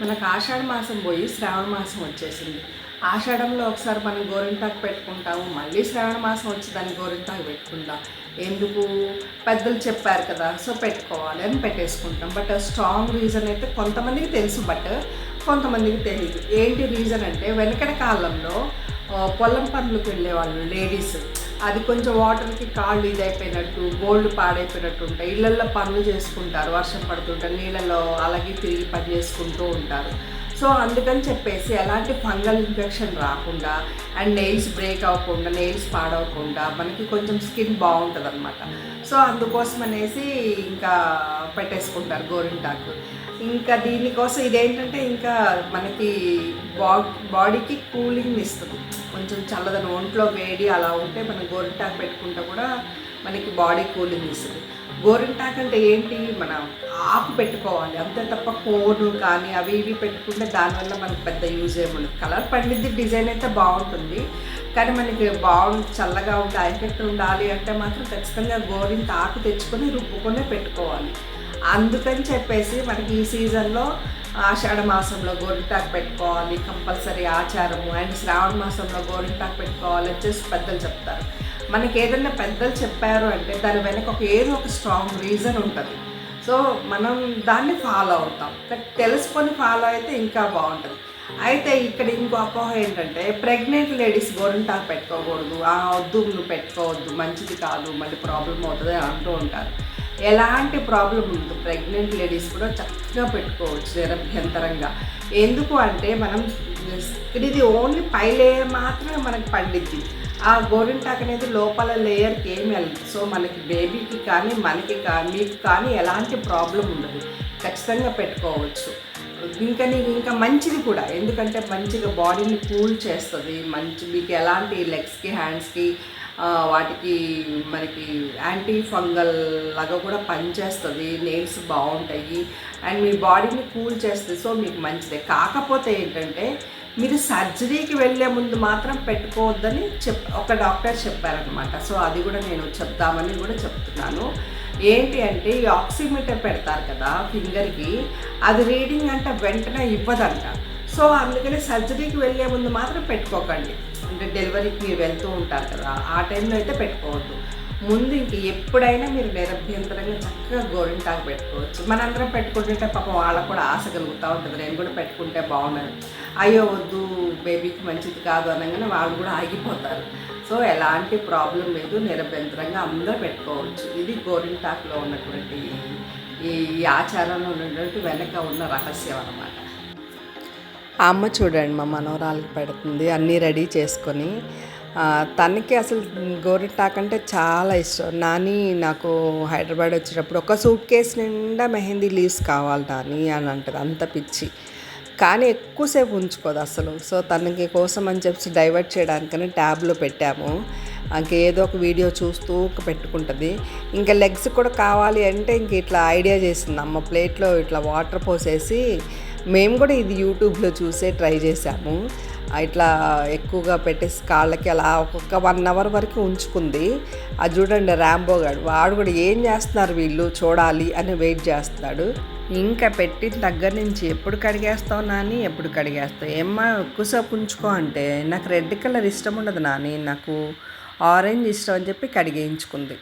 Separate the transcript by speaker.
Speaker 1: మనకు ఆషాఢ మాసం పోయి శ్రావణ మాసం వచ్చేసింది. ఆషాఢంలో ఒకసారి మనం గోరింటాకు పెట్టుకుంటాము. మళ్ళీ శ్రావణ మాసం వచ్చి దాన్ని గోరింటాకు పెట్టుకుంటాం. ఎందుకు? పెద్దలు చెప్పారు కదా సో పెట్టుకోవాలి అని పెట్టేసుకుంటాం. బట్ స్ట్రాంగ్ రీజన్ అయితే కొంతమందికి తెలుసు బట్ కొంతమందికి తెలియదు ఏంటి రీజన్ అంటే వెనకటి కాలంలో పొలం పనులకు వెళ్ళేవాళ్ళు లేడీస్. అది కొంచెం వాటర్కి కాళ్ళు ఇదైపోయినట్టు గోల్డ్ పాడైపోయినట్టు ఉంటాయి. ఇళ్ళల్లో పనులు చేసుకుంటారు వర్షం పడుతుంటారు నీళ్ళలో అలాగే తిరిగి పని చేసుకుంటూ ఉంటారు. సో అందుకని చెప్పేసి ఎలాంటి ఫంగల్ ఇన్ఫెక్షన్ రాకుండా అండ్ నెయిల్స్ బ్రేక్ అవ్వకుండా నెయిల్స్ పాడవకుండా మనకి కొంచెం స్కిన్ బాగుంటుంది అనమాట సో అందుకోసం అనేసి ఇంకా పెట్టేసుకుంటారు గోరింటాకు. ఇంకా దీనికోసం ఇదేంటంటే ఇంకా మనకి బా బాడీకి కూలింగ్ ఇస్తుంది. కొంచెం చల్లదనం ఒంట్లో వేడి అలా ఉంటే మనం గోరింటాకు పెట్టుకుంటే కూడా మనకి బాడీ కూలింగ్ ఇస్తుంది. గోరింటాకు అంటే ఏంటి? మనం ఆకు పెట్టుకోవాలి. అంతే తప్ప కోను కానీ అవి ఇవి పెట్టుకుంటే దానివల్ల మనకు పెద్ద యూజ్ ఏముండదు కలర్ పండిద్ది డిజైన్ అయితే బాగుంటుంది. కానీ మనకి బాగుంది చల్లగా ఉండి ఎఫెక్ట్ ఉండాలి అంటే మాత్రం ఖచ్చితంగా గోరింత ఆకు తెచ్చుకొని రుబ్బుకొనే పెట్టుకోవాలి. అందుకని చెప్పేసి మనకి ఈ సీజన్లో ఆషాఢ మాసంలో గోరింటాకు పెట్టుకోవాలి కంపల్సరీ ఆచారము. అండ్ శ్రావణ మాసంలో గోరింటాకు పెట్టుకోవాలి వచ్చేసి పెద్దలు చెప్తారు. మనకి ఏదైనా పెద్దలు చెప్పారు అంటే దాని వెనక ఒక ఏదో ఒక స్ట్రాంగ్ రీజన్ ఉంటుంది. సో మనం దాన్ని ఫాలో అవుతాం. కానీ తెలుసుకొని ఫాలో అయితే ఇంకా బాగుంటుంది. అయితే ఇక్కడ ఇంకో అపోహ ఏంటంటే ప్రెగ్నెంట్ లేడీస్ గోరింటాకు పెట్టుకోకూడదు. ఆ వద్దు నువ్వు పెట్టుకోవద్దు. మంచిది కాదు మళ్ళీ ప్రాబ్లం అవుతుంది అని అంటూ ఉంటారు. ఎలాంటి ప్రాబ్లం ఉండదు. ప్రెగ్నెంట్ లేడీస్ కూడా చక్కగా పెట్టుకోవచ్చు నిరభ్యంతరంగా ఎందుకు అంటే మనం ఇది ఓన్లీ పై లేయర్ మాత్రమే మనకి పండిద్ది. ఆ గోరింటాక్ అనేది లోపల లేయర్కి ఏమి వెళ్ళదు. సో మనకి బేబీకి కానీ మనకి కానీ మీకు కానీ ఎలాంటి ప్రాబ్లం ఉండదు. ఖచ్చితంగా పెట్టుకోవచ్చు. ఇంకా నీకు ఇంకా మంచిది కూడా. ఎందుకంటే మంచిగా బాడీని కూల్ చేస్తుంది. మంచి మీకు ఎలాంటి లెగ్స్కి హ్యాండ్స్కి వాటికి మనకి యాంటీ ఫంగల్ లాగా కూడా పనిచేస్తుంది నెయిల్స్ బాగుంటాయి అండ్ మీ బాడీని కూల్ చేస్తుంది. సో మీకు మంచిదే. కాకపోతే ఏంటంటే మీరు సర్జరీకి వెళ్ళే ముందు మాత్రం పెట్టుకోవద్దని చెప్ ఒక డాక్టర్ చెప్పారనమాట సో అది కూడా నేను చెప్తామని కూడా చెప్తున్నాను. ఏంటి అంటే ఈ ఆక్సిమీటర్ పెడతారు కదా ఫింగర్కి అది రీడింగ్ అంటే వెంటనే ఇవ్వదంట. సో అందుకని సర్జరీకి వెళ్ళే ముందు మాత్రం పెట్టుకోకండి. అంటే డెలివరీకి మీరు వెళ్తూ ఉంటారు కదా ఆ టైంలో అయితే పెట్టుకోవద్దు. ముందు ఇంక ఎప్పుడైనా మీరు నిరభ్యంతరంగా చక్కగా గోరింటాకు పెట్టుకోవచ్చు. మనందరం పెట్టుకుంటుంటే పాపం వాళ్ళకు కూడా ఆశ కలుగుతూ ఉంటుంది. నేను కూడా పెట్టుకుంటే బాగున్నాను అయ్యో వద్దు బేబీకి మంచిది కాదు అనగానే వాళ్ళు కూడా ఆగిపోతారు. సో ఎలాంటి ప్రాబ్లం లేదు. నిరభ్యంతరంగా అందరూ పెట్టుకోవచ్చు. ఇది గోరింటాకులో ఉన్నటువంటి ఈ ఈ ఆచారంలో ఉన్నటువంటి వెనక ఉన్న రహస్యం అన్నమాట. ఆ అమ్మ చూడండి మా మనవరాలకు పెడుతుంది అన్నీ రెడీ చేసుకొని. తనకి అసలు గోరింటాక్ అంటే చాలా ఇష్టం. నాని నాకు హైదరాబాద్ వచ్చేటప్పుడు ఒక సూట్ కేసు నిండా మెహందీ లీవ్స్ కావాలి నాని అని అంటుంది అంత పిచ్చి. కానీ ఎక్కువసేపు ఉంచుకోదు అసలు. సో తనకి కోసం అని చెప్పి డైవర్ట్ చేయడానికని ట్యాబ్లో పెట్టాము. ఇంకేదో ఒక వీడియో చూస్తూ పెట్టుకుంటుంది. ఇంకా లెగ్స్ కూడా కావాలి అంటే ఇంక ఇట్లా ఐడియా చేసింది. అమ్మ ప్లేట్లో ఇట్లా వాటర్ పోసేసి మేము కూడా ఇది యూట్యూబ్లో చూసే ట్రై చేసాము ఇట్లా ఎక్కువగా పెట్టేసి కాళ్ళకి అలా ఒక్కొక్క వన్ అవర్ వరకు ఉంచుకుంది. అది చూడండి ర్యాంబో గాడు వాడు కూడా ఏం చేస్తున్నారు వీళ్ళు చూడాలి అని వెయిట్ చేస్తున్నాడు. ఇంకా పెట్టిన దగ్గర నుంచి ఎప్పుడు కడిగేస్తావు నాని? ఎప్పుడు కడిగేస్తావు? ఏమ్మా ఎక్కువసేపు ఉంచుకో అంటే నాకు రెడ్ కలర్ ఇష్టం ఉండదు నాని నాకు ఆరెంజ్ ఇష్టం అని చెప్పి కడిగేయించుకుంది.